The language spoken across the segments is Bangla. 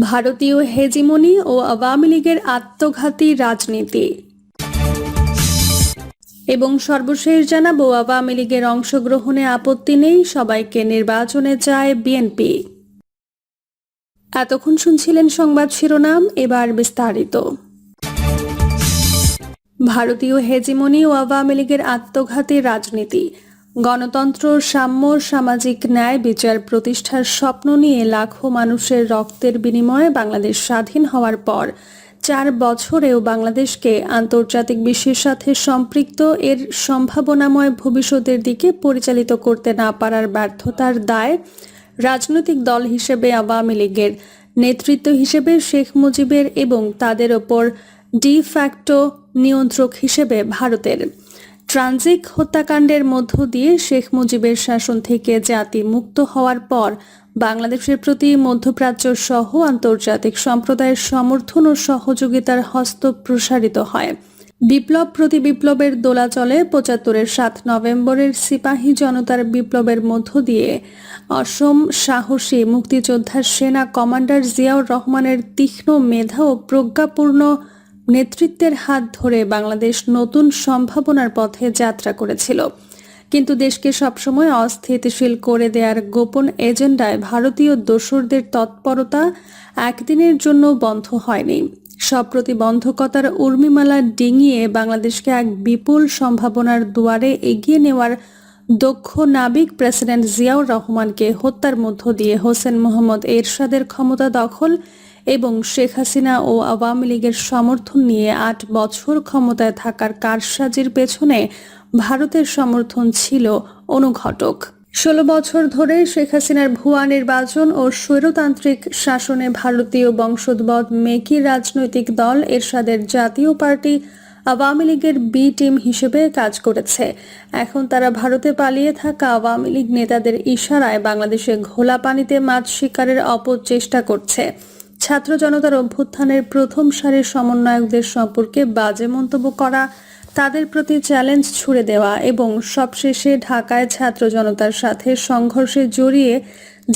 ভারতীয় হেজিমনি ও আওয়ামী লীগের আত্মঘাতী রাজনীতি। এবং সর্বশেষ জানাব, আওয়ামী লীগের অংশগ্রহণে আপত্তি নেই, সবাইকে নির্বাচনে চায় বিএনপি। এতক্ষণ শুনছিলেন সংবাদ শিরোনাম, এবার বিস্তারিত। ভারতীয় হেজিমনি ও আওয়ামী লীগের আত্মঘাতী রাজনীতি। গণতন্ত্র, সাম্য, সামাজিক ন্যায়, বিচার প্রতিষ্ঠার স্বপ্ন নিয়ে লাখো মানুষের রক্তের বিনিময়ে বাংলাদেশ স্বাধীন হওয়ার পর চার বছরেও বাংলাদেশকে আন্তর্জাতিক বিশ্বের সাথে সম্পৃক্ত এর সম্ভাবনাময় ভবিষ্যতের দিকে পরিচালিত করতে না পারার ব্যর্থতার দায় রাজনৈতিক দল হিসেবে আওয়ামী লীগের নেতৃত্ব হিসেবে শেখ মুজিবের এবং তাদের ওপর ডি ফ্যাক্টো নিয়ন্ত্রক হিসেবে ভারতের। ট্রানজিক হত্যাকাণ্ডের মধ্য দিয়ে শেখ মুজিবের শাসন থেকে জাতি মুক্ত হওয়ার পর বাংলাদেশের প্রতি মধ্যপ্রাচ্য সহ আন্তর্জাতিক সম্প্রদায়ের সমর্থন ও সহযোগিতার হস্ত প্রসারিত হয়। বিপ্লব প্রতি বিপ্লবের দোলাচলে পঁচাত্তরের সাত নভেম্বরের সিপাহী জনতার বিপ্লবের মধ্য দিয়ে। অসম সাহসী মুক্তিযোদ্ধার সেনা কমান্ডার জিয়াউর রহমানের তীক্ষ্ণ মেধা ও প্রজ্ঞাপূর্ণ নেতৃত্বের হাত ধরে বাংলাদেশ নতুন সম্ভাবনার পথে যাত্রা করেছিল। কিন্তু দেশকে সবসময় অস্থিতিশীল করে দেওয়ার গোপন এজেন্ডায় ভারতীয় দোসরদের তৎপরতা একদিনের জন্য বন্ধ হয়নি। সব প্রতিবন্ধকতার উর্মিমালা ডিঙিয়ে বাংলাদেশকে এক বিপুল সম্ভাবনার দুয়ারে এগিয়ে নেওয়ার দক্ষ নাবিক প্রেসিডেন্ট জিয়াউর রহমানকে হত্যার মধ্য দিয়ে হোসেন মোহাম্মদ এরশাদের ক্ষমতা দখল এবং শেখ হাসিনা ও আওয়ামী লীগের সমর্থন নিয়ে আট বছর ক্ষমতায় থাকার কারসাজির পেছনে ভারতের সমর্থন ছিল অনুঘটক। ষোলো বছর ধরে শেখ হাসিনার ভুয়া নির্বাচন ও স্বৈরতান্ত্রিক শাসনে ভারতীয় বংশোদ্ভূত মেকি রাজনৈতিক দল এরশাদের জাতীয় পার্টি আওয়ামী লীগের বি টিম হিসেবে কাজ করেছে। এখন তারা ভারতে পালিয়ে থাকা আওয়ামী লীগ নেতাদের ইশারায় বাংলাদেশে ঘোলা পানিতে মাছ শিকারের অপচেষ্টা করছে। ছাত্র জনতার অভ্যুত্থানের প্রথম সারির সমন্বয়কদের সম্পর্কে বাজে মন্তব্য করা, তাদের প্রতি চ্যালেঞ্জ ছুড়ে দেওয়া এবং সবশেষে ঢাকায় ছাত্র জনতার সাথে সংঘর্ষে জড়িয়ে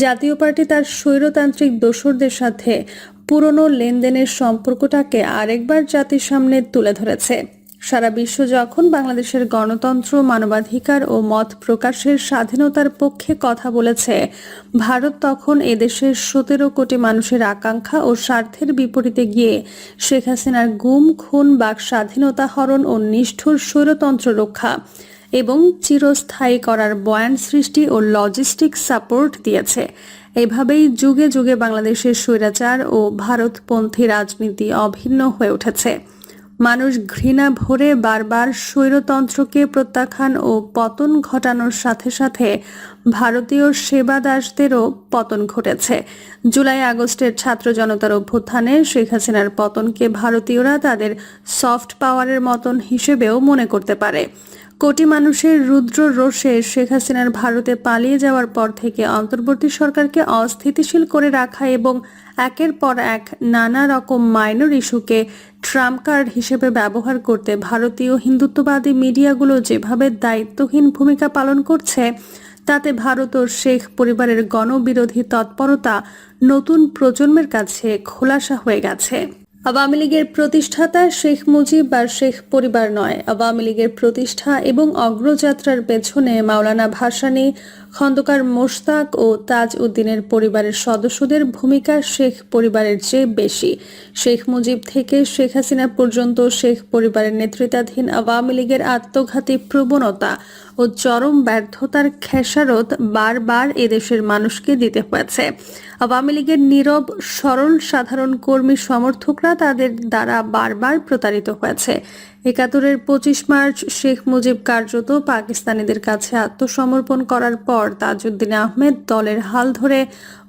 জাতীয় পার্টি তার স্বৈরতান্ত্রিক দোসরদের সাথে পুরনো লেনদেনের সম্পর্কটাকে আরেকবার জাতির সামনে তুলে ধরেছে। সারা বিশ্ব যখন বাংলাদেশের গণতন্ত্র, মানবাধিকার ও মত প্রকাশের স্বাধীনতার পক্ষে কথা বলেছে, ভারত তখন এদেশের সতেরো কোটি মানুষের আকাঙ্ক্ষা ও স্বার্থের বিপরীতে গিয়ে শেখ হাসিনার গুম, খুন, বাক স্বাধীনতা হরণ ও নিষ্ঠুর স্বৈরতন্ত্র রক্ষা এবং চিরস্থায়ী করার বয়ান সৃষ্টি ও লজিস্টিক সাপোর্ট দিয়েছে। এভাবেই যুগে যুগে বাংলাদেশের স্বৈরাচার ও ভারতপন্থী রাজনীতি অভিন্ন হয়ে উঠেছে। মানুষ ঘৃণা ভরে বারবার স্বৈরতন্ত্রকে প্রত্যাখ্যান ও পতন ঘটানোর সাথে সাথে ভারতীয় সেবাদাসদেরও পতন ঘটেছে। জুলাই আগস্টের ছাত্র জনতার অভ্যুত্থানে শেখ হাসিনার পতনকে ভারতীয়রা তাদের সফট পাওয়ারের মতন হিসেবেও মনে করতে পারে। কোটি মানুষের রুদ্র রোষে শেখ হাসিনার ভারতে পালিয়ে যাওয়ার পর থেকে অন্তর্বর্তী সরকারকে অস্থিতিশীল করে রাখা এবং একের পর এক নানা রকম মাইনর ইস্যুকে ট্রাম্প কার্ড হিসেবে ব্যবহার করতে ভারতীয় হিন্দুত্ববাদী মিডিয়াগুলো যেভাবে দায়িত্বহীন ভূমিকা পালন করছে, তাতে ভারত ও শেখ পরিবারের গণবিরোধী তৎপরতা নতুন প্রজন্মের কাছে খোলাসা হয়ে গেছে। আওয়ামী লীগের প্রতিষ্ঠাতা শেখ মুজিব বা শেখ পরিবার নয়। আওয়ামী লীগের প্রতিষ্ঠা এবং অগ্রযাত্রার পেছনে মাওলানা ভাসানী, খন্দকার মোশতাক ও তাজ উদ্দিনের পরিবারের সদস্যদের ভূমিকা শেখ পরিবারের চেয়ে বেশি। শেখ মুজিব থেকে শেখ হাসিনা পর্যন্ত শেখ পরিবারের নেতৃত্বাধীন আওয়ামী লীগের আত্মঘাতী প্রবণতা ও চরম ব্যর্থতার খেসারত বারবার এদেশের মানুষকে দিতে হয়েছে। আওয়ামী লীগের নীরব, সরল সাধারণ কর্মী সমর্থকরা তাদের দ্বারা বারবার প্রতারিত হয়েছে। একাত্তরের পঁচিশ মার্চ শেখ মুজিব কার্যত পাকিস্তানিদের কাছে আত্মসমর্পণ করার পর তাজউদ্দিন আহমেদ দলের হাল ধরে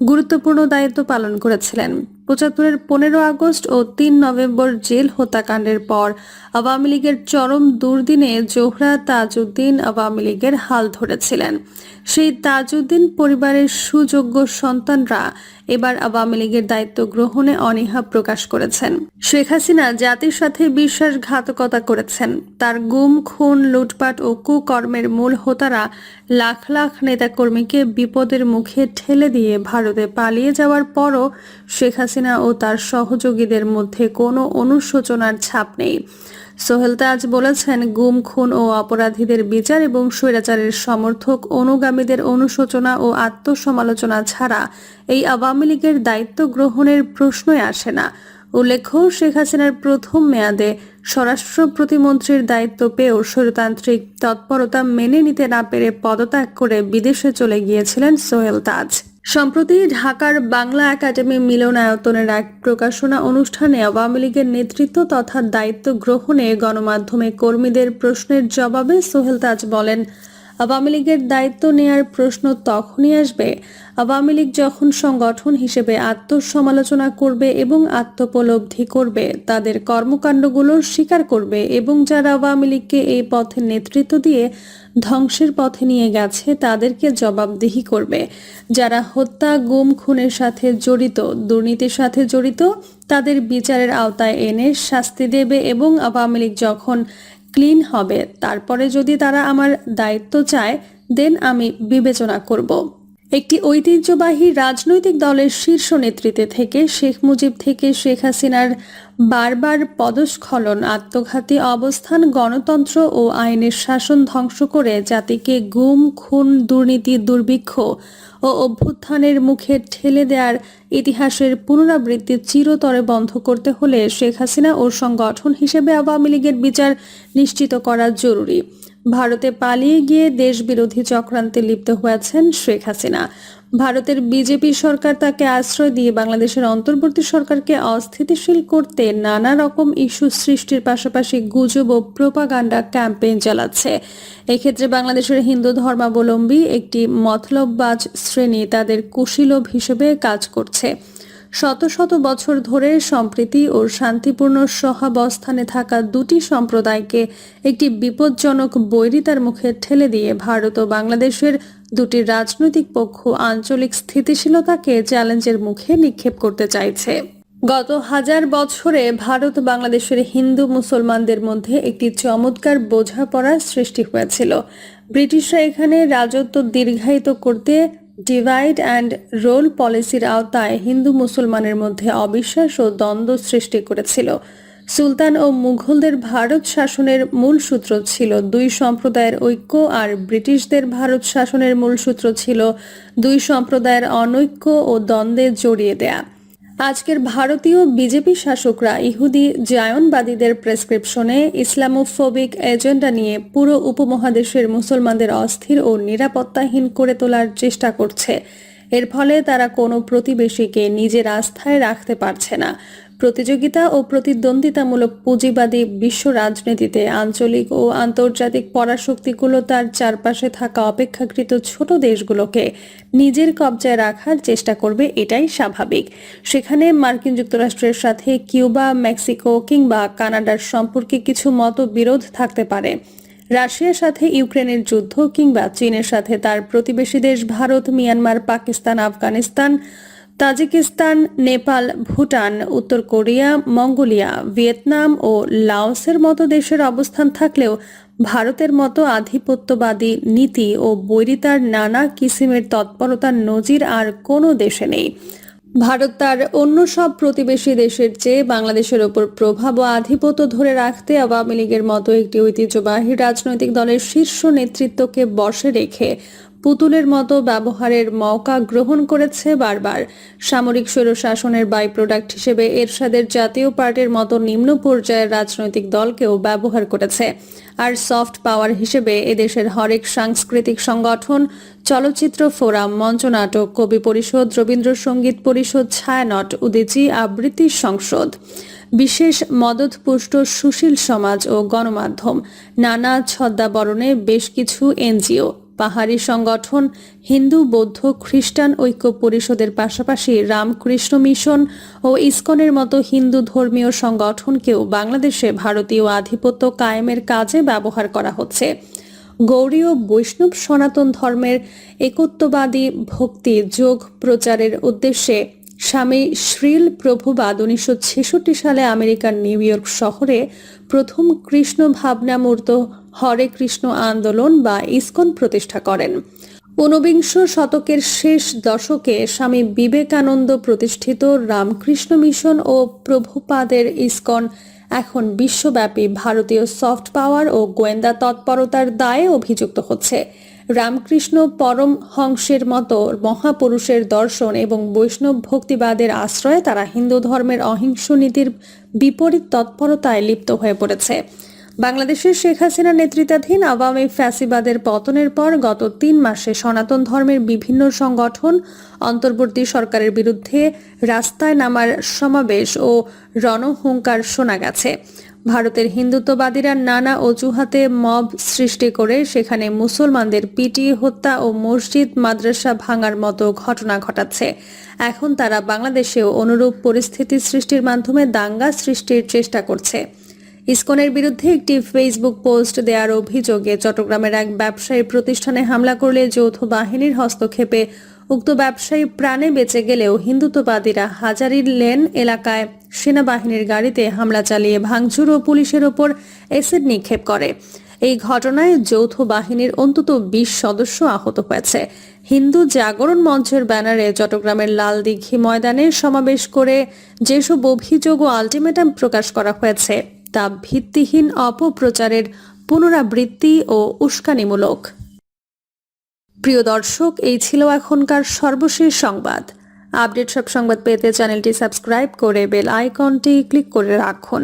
গুরুত্বপূর্ণ দায়িত্ব পালন করেছিলেন। পঁচাত্তরের পনেরো আগস্ট ও তিন নভেম্বর জেল হত্যাকাণ্ডের পর আওয়ামী লীগের চরম দুর্দিনে জোহরা তাজউদ্দিন আওয়ামী লীগের হাল ধরেছিলেন। সেই তাজউদ্দিন পরিবারের সুযোগ্য সন্তানরা এবার আওয়ামী লীগের দায়িত্ব গ্রহণে অনীহা প্রকাশ করেছেন। শেখ হাসিনা জাতির সাথে বিশ্বাসঘাতকতা করেছেন। তার গুম, খুন, লুটপাট ও কুকর্মের মূল হোতারা লাখ লাখ নেতাকর্মীকে বিপদের মুখে ঠেলে দিয়ে ভারতে পালিয়ে যাওয়ার পরও শেখ হাসিনা ও তার সহযোগীদের মধ্যে কোনো অনুশোচনার ছাপ নেই। সোহেল তাজ বলেছেন, গুম, খুন ও অপরাধীদের বিচার এবং স্বৈরাচারের সমর্থক অনুগামীদের অনুশোচনা ও আত্মসমালোচনা ছাড়া এই আওয়ামী লীগের দায়িত্ব গ্রহণের প্রশ্নই আসে না। উল্লেখ্য, শেখ হাসিনার প্রথম মেয়াদে স্বরাষ্ট্র প্রতিমন্ত্রীর দায়িত্ব পেয়েও স্বৈরতান্ত্রিক তৎপরতা মেনে নিতে না পেরে পদত্যাগ করে বিদেশে চলে গিয়েছিলেন সোহেল তাজ। সম্প্রতি ঢাকার বাংলা একাডেমি মিলনায়তনের এক প্রকাশনা অনুষ্ঠানে আওয়ামী লীগের নেতৃত্ব তথা দায়িত্ব গ্রহণে গণমাধ্যমে কর্মীদের প্রশ্নের জবাবে সোহেল তাজ বলেন আওয়ামী লীগের দায়িত্ব নেয়ার প্রশ্ন তখনই আসবে। আওয়ামী লীগ যখন সংগঠন হিসেবে আত্মসমালোচনা করবে এবং আত্মোপলব্ধি করবে, তাদের কর্মকাণ্ডগুলো স্বীকার করবে এবং যারা আওয়ামী লীগকে এই পথে নেতৃত্ব দিয়ে ধ্বংসের পথে নিয়ে গেছে, তাদেরকে জবাবদিহি করবে। যারা হত্যা, গুম, খুনের সাথে জড়িত, দুর্নীতির সাথে জড়িত, তাদের বিচারের আওতায় এনে শাস্তি দেবে এবং আওয়ামী লীগ যখন ক্লিন হবে, তারপরে যদি তারা আমার দায়িত্ব চায়, দেন আমি বিবেচনা করব। একটি ঐতিহ্যবাহী রাজনৈতিক দলের শীর্ষ নেতৃত্বে থেকে শেখ মুজিব থেকে শেখ হাসিনার বারবার পদস্খলন, আত্মঘাতী অবস্থান, গণতন্ত্র ও আইনের শাসন ধ্বংস করে জাতিকে গুম, খুন, দুর্নীতি, দুর্ভিক্ষ ও অভ্যুত্থানের মুখে ঠেলে দেওয়ার ইতিহাসের পুনরাবৃত্তি চিরতরে বন্ধ করতে হলে শেখ হাসিনা ও সংগঠন হিসেবে আওয়ামী লীগের বিচার নিশ্চিত করা জরুরি। ভারতে পালিয়ে গিয়ে দেশবিরোধী চক্রান্তে লিপ্ত হয়েছেন শেখ হাসিনা। ভারতের বিজেপি সরকার তাকে আশ্রয় দিয়ে বাংলাদেশের অন্তর্বর্তী সরকারকে অস্থিতিশীল করতে নানা রকম ইস্যু সৃষ্টির পাশাপাশি গুজব ও প্রোপাগান্ডা ক্যাম্পেইন চালাচ্ছে। এক্ষেত্রে বাংলাদেশের হিন্দু ধর্মাবলম্বী একটি মতলববাজ শ্রেণি তাদের কুশীলভ হিসেবে কাজ করছে। শত শত বছর ধরে সম্প্রীতি ও শান্তিপূর্ণ সহাবস্থানে থাকা দুটি সম্প্রদায়কে একটি বিপজ্জনক বৈরিতার মুখে ঠেলে দিয়ে ভারত ও বাংলাদেশের দুটি রাজনৈতিক পক্ষ আঞ্চলিক স্থিতিশীলতাকে চ্যালেঞ্জের মুখে নিক্ষেপ করতে চাইছে। গত হাজার বছরে ভারত বাংলাদেশের হিন্দু মুসলমানদের মধ্যে একটি চমৎকার বোঝাপড়ার সৃষ্টি হয়েছিল। ব্রিটিশরা এখানে রাজত্ব দীর্ঘায়িত করতে ডিভাইড অ্যান্ড রোল পলিসির আওতায় হিন্দু মুসলমানের মধ্যে অবিশ্বাস ও দ্বন্দ্ব সৃষ্টি করেছিল। সুলতান ও মুঘলদের ভারত শাসনের মূল সূত্র ছিল দুই সম্প্রদায়ের ঐক্য আর ব্রিটিশদের ভারত শাসনের মূল সূত্র ছিল দুই সম্প্রদায়ের অনৈক্য ও দ্বন্দ্বে জড়িয়ে দেয়া। আজকের ভারতীয় বিজেপি শাসকরা ইহুদি জায়নবাদীদের প্রেসক্রিপশনে ইসলামোফোবিক এজেন্ডা নিয়ে পুরো উপমহাদেশের মুসলমানদের অস্থির ও নিরাপত্তাহীন করে তোলার চেষ্টা করছে। এর ফলে তারা কোনো প্রতিবেশীকে নিজের আস্থায় রাখতে পারছে না। প্রতিযোগিতা ও প্রতিদ্বন্দ্বিতামূলক পুঁজিবাদী বিশ্ব রাজনীতিতে আঞ্চলিক ও আন্তর্জাতিক পরাশক্তিগুলো তার চারপাশে থাকা অপেক্ষাকৃত ছোট দেশগুলোকে নিজের কবজায় রাখার চেষ্টা করবে এটাই স্বাভাবিক। সেখানে মার্কিন যুক্তরাষ্ট্রের সাথে কিউবা, মেক্সিকো কিংবা কানাডার সম্পর্কে কিছু মতবিরোধ থাকতে পারে। রাশিয়ার সাথে ইউক্রেনের যুদ্ধ কিংবা চীনের সাথে তার প্রতিবেশী দেশ ভারত, মিয়ানমার, পাকিস্তান, আফগানিস্তান, তাজিকিস্তান, নেপাল, ভুটান, উত্তর কোরিয়া, মঙ্গোলিয়া, ভিয়েতনাম ও লাওসের মতো দেশের অবস্থান থাকলেও ভারতের মতো আধিপত্যবাদী নীতি ও বৈরিতার নানা কিসিমের তৎপরতার নজির আর কোনো দেশে নেই। ভারত তার অন্য সব প্রতিবেশী দেশের চেয়ে বাংলাদেশের ওপর প্রভাব ও আধিপত্য ধরে রাখতে আওয়ামী লীগের মতো একটি ঐতিহ্যবাহী রাজনৈতিক দলের শীর্ষ নেতৃত্বকে বসে রেখে পুতুলের মতো ব্যবহারের মৌকা গ্রহণ করেছে বারবার। সামরিক স্বৈরশাসনের বাই প্রোডাক্ট হিসেবে এরশাদের জাতীয় পার্টির মতো নিম্ন পর্যায়ের রাজনৈতিক দলকেও ব্যবহার করেছে। আর সফট পাওয়ার হিসেবে এদেশের হরেক সাংস্কৃতিক সংগঠন, চলচ্চিত্র ফোরাম, মঞ্চনাটক, কবি পরিষদ, রবীন্দ্রসঙ্গীত পরিষদ, ছায়ানট, উদিচি আবৃত্তি সংসদ। বিশেষ মদতপুষ্ট সুশীল সমাজ ও গণমাধ্যম। নানা ছদ্মাবরণে বেশ কিছু এনজিও। পাহাড়ি সংগঠন হিন্দু, বৌদ্ধ, খ্রিস্টান ঐক্য পরিষদের পাশাপাশি রামকৃষ্ণ মিশন ও ইস্কনের মতো হিন্দু ধর্মীয় সংগঠনকেও বাংলাদেশে ভারতীয় আধিপত্য কায়েমের কাজে ব্যবহার করা হচ্ছে। গৌরী ও বৈষ্ণব সনাতন ধর্মের একত্ববাদী ভক্তি যোগ প্রচারের উদ্দেশ্যে স্বামী শ্রীল প্রভুবাদ উনিশশো ছেষট্টি সালে আমেরিকার নিউ ইয়র্ক শহরে প্রথম কৃষ্ণ ভাবনামূর্ত হরে কৃষ্ণ আন্দোলন বা ইস্কন প্রতিষ্ঠা করেন। ঊনবিংশ শতকের শেষ দশকে স্বামী বিবেকানন্দ প্রতিষ্ঠিত রামকৃষ্ণ মিশন ও প্রভুপাদের ইসকন এখন বিশ্বব্যাপী ভারতীয় সফট পাওয়ার ও গোয়েন্দা তৎপরতার দায়ে অভিযুক্ত হচ্ছে। রামকৃষ্ণ পরম হংসের মতো মহাপুরুষের দর্শন এবং বৈষ্ণব ভক্তিবাদের আশ্রয়ে তারা হিন্দু ধর্মের অহিংস নীতির বিপরীত তৎপরতায় লিপ্ত হয়ে পড়েছে। বাংলাদেশের শেখ হাসিনা নেতৃত্বাধীন আওয়ামী ফ্যাসিবাদের পতনের পর গত তিন মাসে সনাতন ধর্মের বিভিন্ন সংগঠন অন্তর্বর্তী সরকারের বিরুদ্ধে রাস্তায় নামার সমাবেশ ও রণহুঙ্কার শোনা গেছে। ভারতের হিন্দুত্ববাদীরা নানা অজুহাতে মব সৃষ্টি করে সেখানে মুসলমানদের পিটিয়ে হত্যা ও মসজিদ, মাদ্রাসা ভাঙার মতো ঘটনা ঘটাচ্ছে। এখন তারা বাংলাদেশেও অনুরূপ পরিস্থিতি সৃষ্টির মাধ্যমে দাঙ্গা সৃষ্টির চেষ্টা করছে। ইসকনের বিরুদ্ধে একটি ফেসবুক পোস্ট দেওয়ার অভিযোগে চট্টগ্রামের এক ব্যবসায়ী প্রতিষ্ঠানে হামলা করলে যৌথ বাহিনীর হস্তক্ষেপে উক্ত ব্যবসায়ী প্রাণে বেঁচে গেলেও হিন্দুত্ববাদীরা হাজারির লেন এলাকায় সেনাবাহিনীর গাড়িতে হামলা চালিয়ে ভাঙচুর ও পুলিশের ওপর এসিড নিক্ষেপ করে। এই ঘটনায় যৌথ বাহিনীর অন্তত বিশ সদস্য আহত হয়েছে। হিন্দু জাগরণ মঞ্চের ব্যানারে চট্টগ্রামের লালদিঘি ময়দানে সমাবেশ করে যেসব অভিযোগ ও আলটিমেটাম প্রকাশ করা হয়েছে। তা ভিত্তিহীন অপপ্রচারের পুনরাবৃত্তি ও উস্কানিমূলক। প্রিয় দর্শক, এই ছিল এখনকার সর্বশেষ সংবাদ। আপডেট সব সংবাদ পেতে চ্যানেলটি সাবস্ক্রাইব করে বেল আইকনটি ক্লিক করে রাখুন।